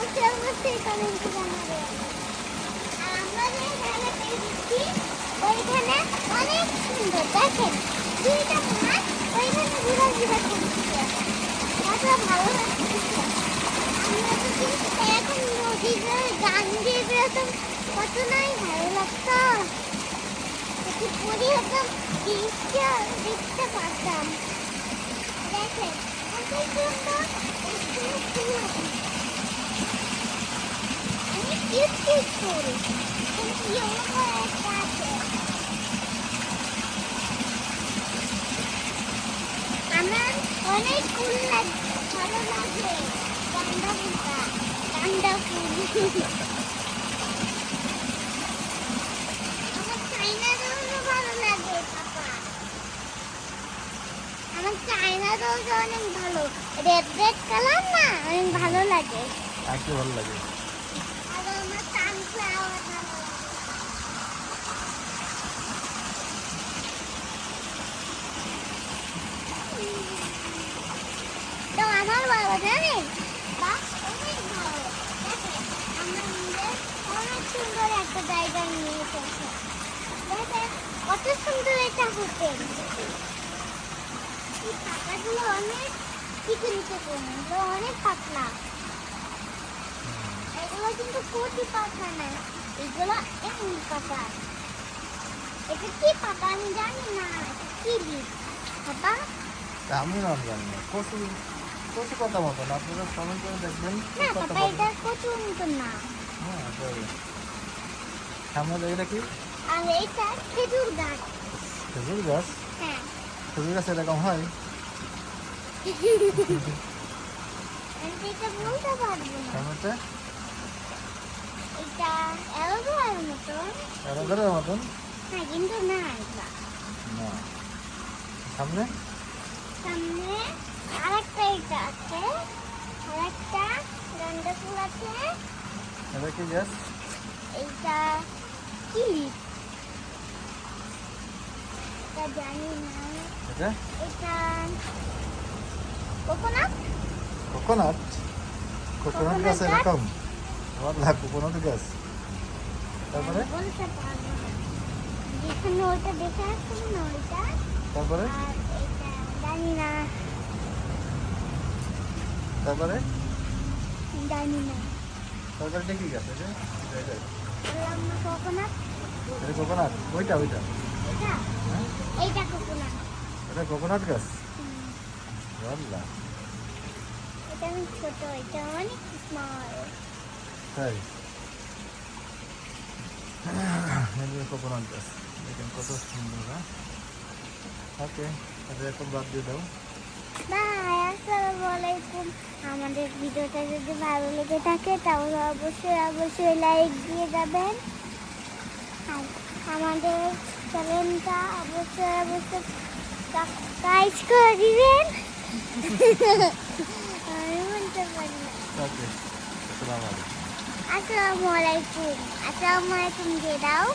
অবশ্যই অবশ্যই কমেন্টে জানাবেন আর আমরা যে জায়গাতে এসেছি ওইখানে অনেক সুন্দর। দেখেন, দুইটা মাছ ওইখানে ঘোরাঘুরা করছে। কত ভালো এখানে ফুল আছে। অনেক কিউট কিউট ফুল কিন্তু ইয়েলো একটা আছে আমার অনেক ফুল লাগে ভালো লাগে গান্দা ফুলটা গান্দা ফুল আমার চাইনা রোজও ভালো লাগে পাপা আমার চাইনা রোজ অনেক ভালো। রেড রেড কালার না, অনেক ভালো লাগে। ভালো লাগে আর আমার সানফ্লাওয়ার ভালো লাগে পাতলা এগুলো কিন্তু কচি পাতা না এগুলো এমনি পাতা এটা কি পাতা আমি জানি না এটা কি বীজ পাতা তা আমি নাম জানি না। কচু কচু কথা মতন আপনারা কমেন্ট করে দেখবেন। হ্যাঁ সামনে এটা কি? খেজুর গাছ। খেজুর গাছ? হ্যাঁ। খেজুর গাছ এরকম হয়? হ্যাঁ সামনে? সামনে আরেকটা এটা আছে। আরেকটা গান্দা ফুল আছে। এটা কি গাছ এইটা কিলি এটা জানি না। এটা? এটা কোকোনাট? কোকোনাট? কোকোনাট গাছ? এরকম। বললা কোকোনাট গাছ তারপরে? বলতে পারব না। যেখানে ওইটা দেখে আসছিল না ওইটা। তারপরে আর এটা জানি না তারপরে? জানি না। তারপরে কি গাছ এটা এটা বললাম না কোকোনাট এটা কোকোনাট ওইটা ওইটা। এইটা কোকোনাট এটা কোকোনাট গাছ? বললা এটা অনেক ছোট এটা অনেক স্মল তাই? এই কোকোনাট গাছ। দেখেন কত সুন্দর হ্যাঁ? ওকে এটা এখন বাদ দিয়ে দাও। আসসালামু আলাইকুম আমাদের ভিডিওটা যদি ভালো লেগে থাকে তাহলে অবশ্যই অবশ্যই লাইক দিয়ে যাবেন। আর আমাদের চ্যানেলটা অবশ্যই অবশ্যই সাবস্ক্রাইব করে দিবেন। আমি বলতে পারি আলাইকুম আসসালামু আলাইকুম আসসালামু আলাইকুম দিয়ে দাও